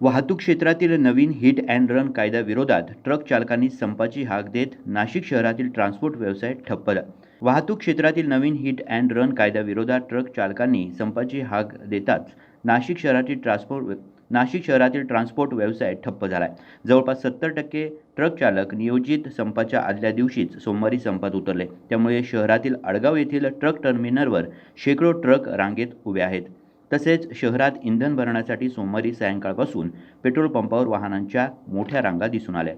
वाहतूक क्षेत्रातील नवीन हिट अँड रन कायद्याविरोधात ट्रक चालकांनी संपाची हाक देत नाशिक शहरातील ट्रान्सपोर्ट व्यवसाय ठप्प वाहतूक क्षेत्रातील नवीन हिट अँड रन कायद्याविरोधात ट्रक चालकांनी संपाची हाक देताच नाशिक शहरातील ट्रान्सपोर्ट नाशिक शहरातील ट्रान्सपोर्ट व्यवसाय ठप्प झाला आहे जवळपास सत्तर टक्के ट्रक चालक नियोजित संपाच्या आदल्या दिवशीच सोमवारी संपात उतरले. त्यामुळे शहरातील आडगाव येथील ट्रक टर्मिनलवर शेकडो ट्रक रांगेत उभे आहेत. तसेच शहरात इंधन भरण्यासाठी सोमवारी सायंकाळपासून पेट्रोल पंपावर वाहनांच्या मोठ्या रांगा दिसून आल्या.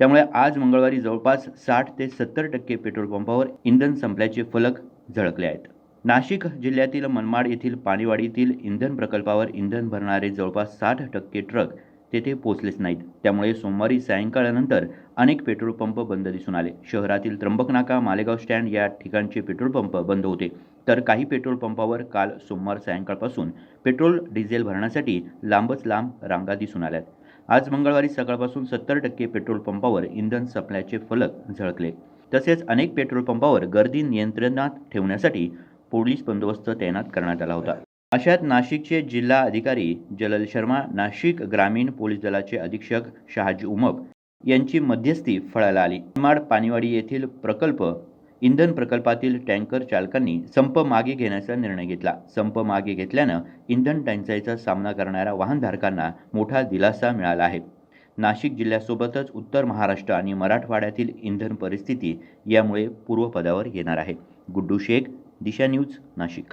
त्यामुळे आज मंगळवारी जवळपास साठ ते सत्तर टक्के पेट्रोल पंपावर इंधन संपल्याचे फलक झळकले आहेत. नाशिक जिल्ह्यातील मनमाड येथील पाणीवाडीतील इंधन प्रकल्पावर इंधन भरणारे जवळपास साठ टक्के ट्रक तेथे पोहोचलेच नाहीत. त्यामुळे सोमवारी सायंकाळानंतर अनेक पेट्रोल पंप बंद दिसून आले. शहरातील त्र्यंबकनाका, मालेगाव स्टँड या ठिकाणचे पेट्रोल पंप बंद होते. तर काही पेट्रोल पंपावर काल सोमवार सायंकाळपासून पेट्रोल डिझेल भरण्यासाठी लांबच लांब रांगा दिसून आल्यात. आज मंगळवारी सकाळपासून सत्तर टक्के पेट्रोल पंपावर इंधन संपल्याचे फलक झळकले. तसेच अनेक पेट्रोल पंपावर गर्दी नियंत्रणात ठेवण्यासाठी पोलीस बंदोबस्त तैनात करण्यात आला होता. अशात नाशिकचे जिल्हा अधिकारी जलल शर्मा, नाशिक ग्रामीण पोलीस दलाचे अधीक्षक शहाजी उमप यांची मध्यस्थी फळाला आली. मनमाड पाणीवाडी येथील प्रकल्प इंधन प्रकल्पातील टँकर चालकांनी संप मागे घेण्याचा निर्णय घेतला. संप मागे घेतल्यानं इंधन टंचाईचा सामना करणाऱ्या वाहनधारकांना मोठा दिलासा मिळाला आहे. नाशिक जिल्ह्यासोबतच उत्तर महाराष्ट्र आणि मराठवाड्यातील इंधन परिस्थिती यामुळे पूर्वपदावर येणार आहे. गुड्डू शेख, दिशा न्यूज, नाशिक